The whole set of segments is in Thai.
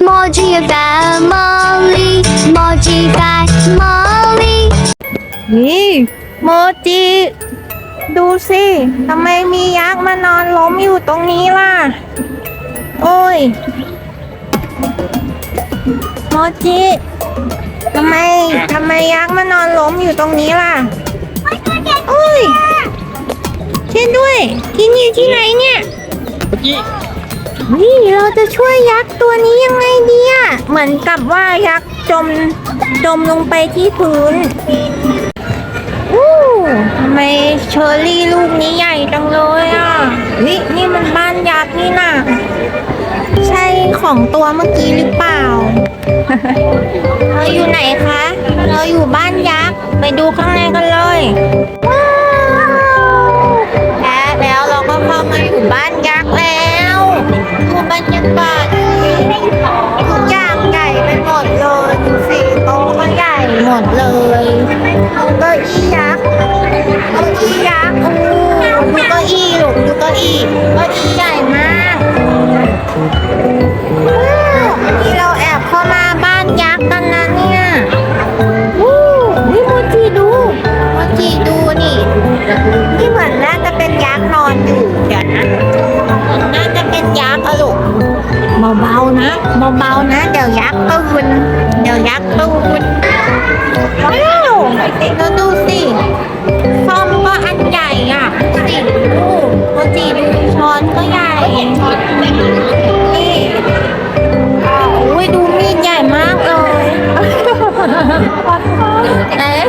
Moji family, Moji family. นี่โมจิ ดูสิทำไมมียักษ์มานอนล้มอยู่ตรงนี้ล่ะ โอ้ย โมจิทำไมทำไมยักษ์มานอนล้มอยู่ตรงนี้ล่ะโอ้ยช่วยด้วย กินอยู่ที่ไหนเนี่ย นี่เราจะช่วยยักษ์ตัวนี้ยังไงดีอะเหมือนกับว่ายักษ์จมจมลงไปที่พื้นอู้ทำไมเชอร์รี่ลูกนี้ใหญ่จังเลยอะนี่นี่มันบ้านยักษ์นี่น่ะ ใช่ของตัวเมื่อกี้หรือเปล่า เราอยู่ไหนคะ เราอยู่บ้านยักษ์ ไปดูข้างในกันเลยว้าวและแล้วเราก็เข้ามาอยู่บ้านยักษ์ ดเลยดูเก้าอี้ยักษ์เก้าอี้ยักษ์อู้ดูเก้าอี้ลูกดูเก้าอี้เก้าอี้ใหญ่มากว้าวนี่เราแอบเข้ามาบ้านยักษ์กันนะเนี่ยวู้นี่โมจิดูโมจิดูนี่นี่เหมือนน่าจะเป็นยักษ์นอนอยู่เดี๋ยวนะเหมือนน่าจะเป็นยักษ์อะลูกเบาๆนะเบาๆนะเดี๋ยวยักษ์ตื่นเดี๋ยวยักษ์ตื่น ว้าวแล้วดูสิซ่อมก็อันใหญ่อะดูสิดูโมจิดูช้อนก็ใหญ่นี่อุ้ยดูมีดใหญ่มากเลยเอ๊ะ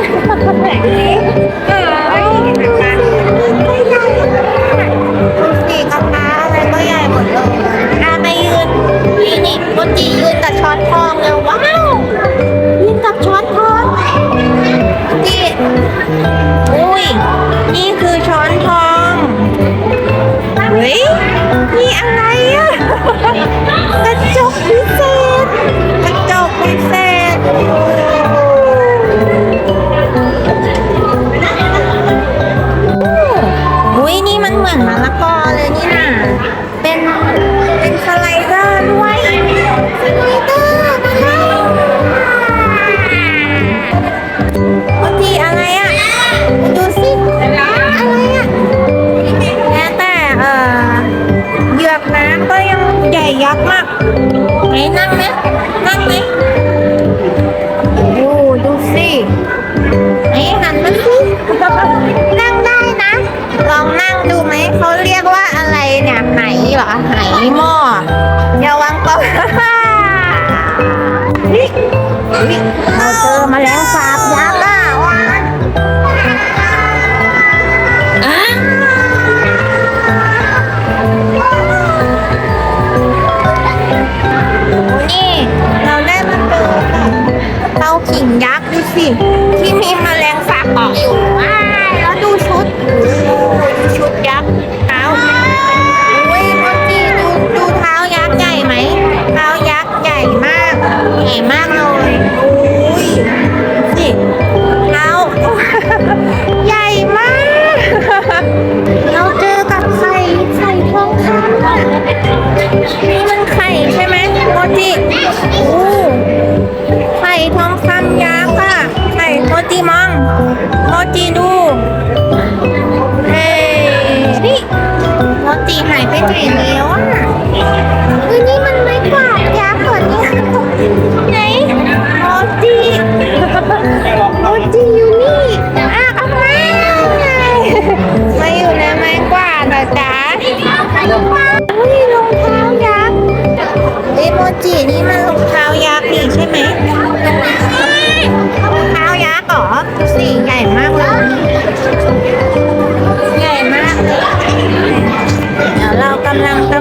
อุ้ยนี่มันเหมือนมะละกอเลยนี่นะเป็น เป็นสไลเดอร์ด้วยสไลเดอร์นะคะปกติอะไรอะ ดูสิอะไรอะแม้แต่เอ่อเหยือกน้ำก็ยังใหญ่ยักษ์มากไหนนั่งไหมนั่งไหม ดูสิไหน สิ ที่มีแมลงสาบเกาะอยู่ ไปไหนแล้วอะเฮ้ยนี่มันไม่กวาดยักษ์เหรอเนี่ยไหนโมจิโมจิอยู่นี่อะเอามามาอยู่ในไม้กวาดเหรอจ๊ะอุ้ยรองเท้ายักษ์เอโมจินี่มันรองเท้ายักษ์นี่ใช่ไหมรองเท้ายักษ์เหรอสิใหญ่มากเลยใหญ่มากเลย กำลังจะ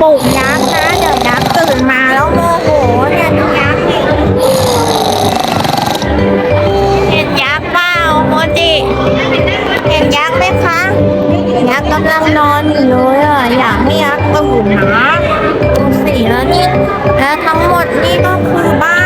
ปลุกยักษ์นะเดี๋ยวยักษ์ตื่นมาแล้วโมโหเนี่ยดูยักษ์นี่เห็นยักษ์เปล่าโมจิเห็นยักษ์ไหมคะยักษ์กำลังนอนอยู่เลยอะอยากให้ยักษ์ตื่นนะดูสิแล้วนี่และทั้งหมดนี่ก็คือบ้า